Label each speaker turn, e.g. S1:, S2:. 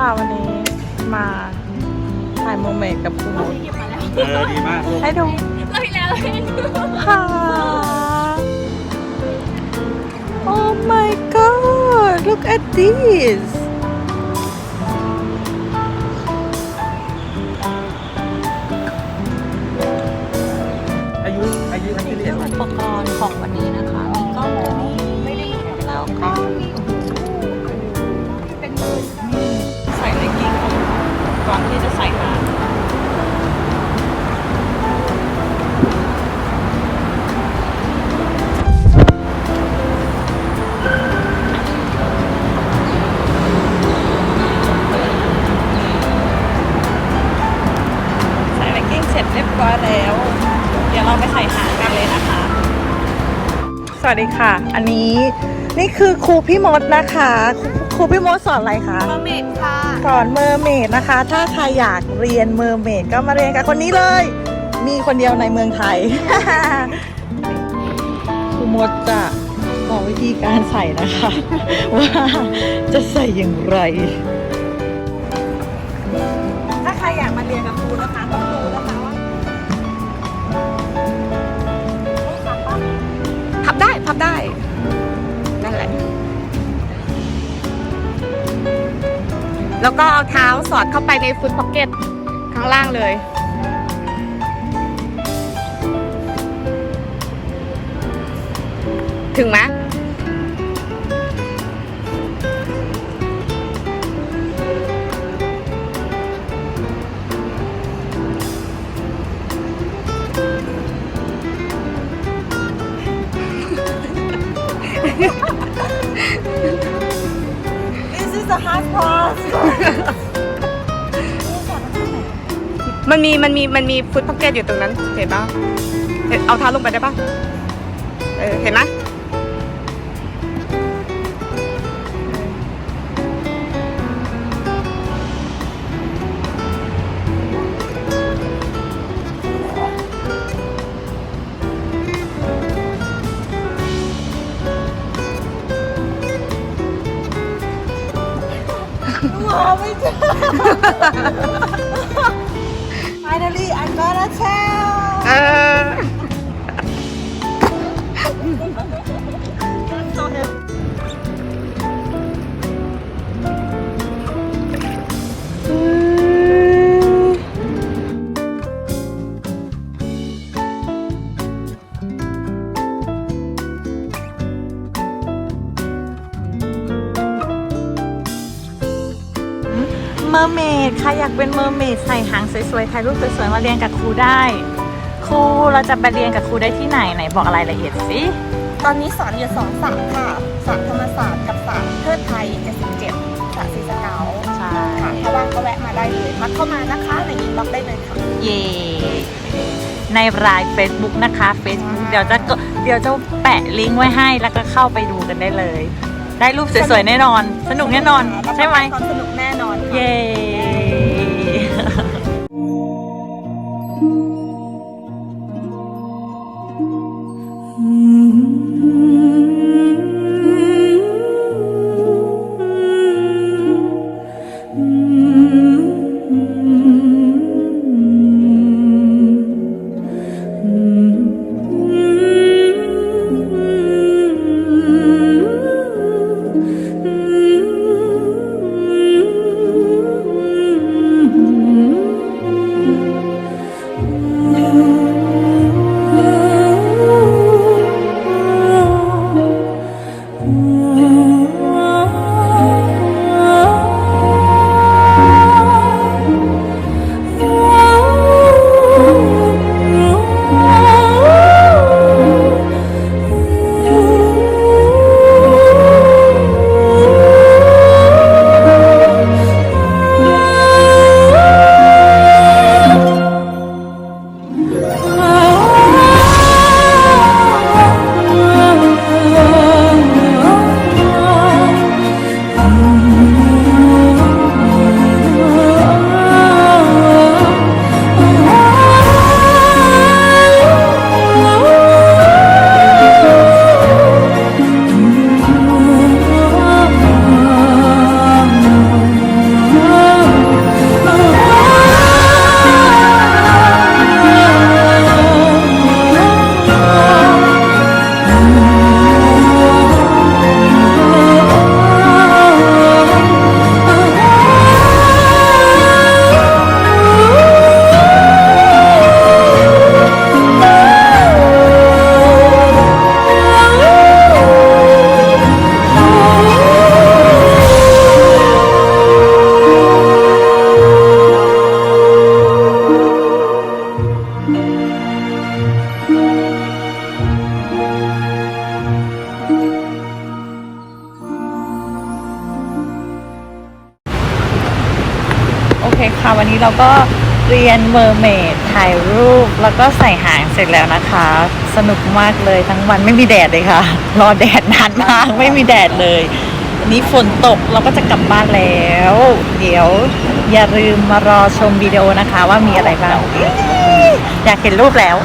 S1: ค่ะวันนี้มาถ่ายโมเมนต์กับครูมด
S2: เออดีมากลูก
S1: ให้ดู
S3: เราที่แล้วเห็น
S1: ค่ะ Oh my god look at this
S3: ส
S1: วัสดีค่ะ อันนี้นี่คือครูพี่มดนะคะครูครูพี่มดสอนอะไรคะ
S3: เมอร์เมดค่ะ
S1: สอนเมอร์เมดนะคะ ถ้าใครอยากเรียนเมอร์เมดก็มาเรียนกับคนนี้เลย มีคนเดียวในเมืองไทย ครูมดจะบอกวิธีการใส่นะคะ ว่าจะใส่อย่างไร ถ้าใครอยากมาเรียนกับครูนะคะต้องดูนะคะ
S3: แล้วก็เอาเท้าสอดเข้าไปในฟุตพ็อกเก็ตข้างล่างเลย ถึงไหม มันมีมันมีมันมีฟุตพ็อกเก็ตอยู่ตรงนั้น เห็นปะเห็นเอาเท้าลงไปได้ปะเออเห็นไหม
S1: หมอไม่เจอ Finally I got a tail!
S3: เเม
S1: อร์เมดใครอยากเป็นเมอร์เมดใส่หางสวยๆถ่ายรูปสวยๆมาเรียนกับครูได้ ครูเราจะไปเรียนกับครูได้ที่ไหนไหนบอกรายละเอียดสิ
S4: ตอนนี้สอนอยู่สองสาค่ะสาธรรมศาสตร์กับสาเทิดไทย77สาสีสเกา
S1: ใช่
S4: ค่ะถ้าว่างก็แวะมาได้เลยทักเข้ามานะคะในอินบ็อกซ์ได้เลยค่ะ
S1: เย่ในราย Facebook นะคะ Facebook เดี๋ยวจะกดเดี๋ยวจะแปะลิงก์ไว้ให้แล้วก็เข้าไปดูกันได้เลย ได้รูปสวยๆแน่นอน สนุกแน่นอน ใช่ไหม
S4: ความสนุกแน่นอนค่ะ
S1: เย้ เคค่ะ วันนี้เราก็เรียนเมอร์เมดถ่ายรูป แล้วก็ใส่หางเสร็จแล้วนะคะ สนุกมากเลยทั้งวันไม่มีแดดเลยค่ะ รอแดดนานมากไม่มีแดดเลยวันนี้ฝนตกเราก็จะกลับบ้านแล้ว เดี๋ยวอย่าลืมมารอชมวิดีโอนะคะว่ามีอะไรบ้างอยากเห็นรูปแล้ว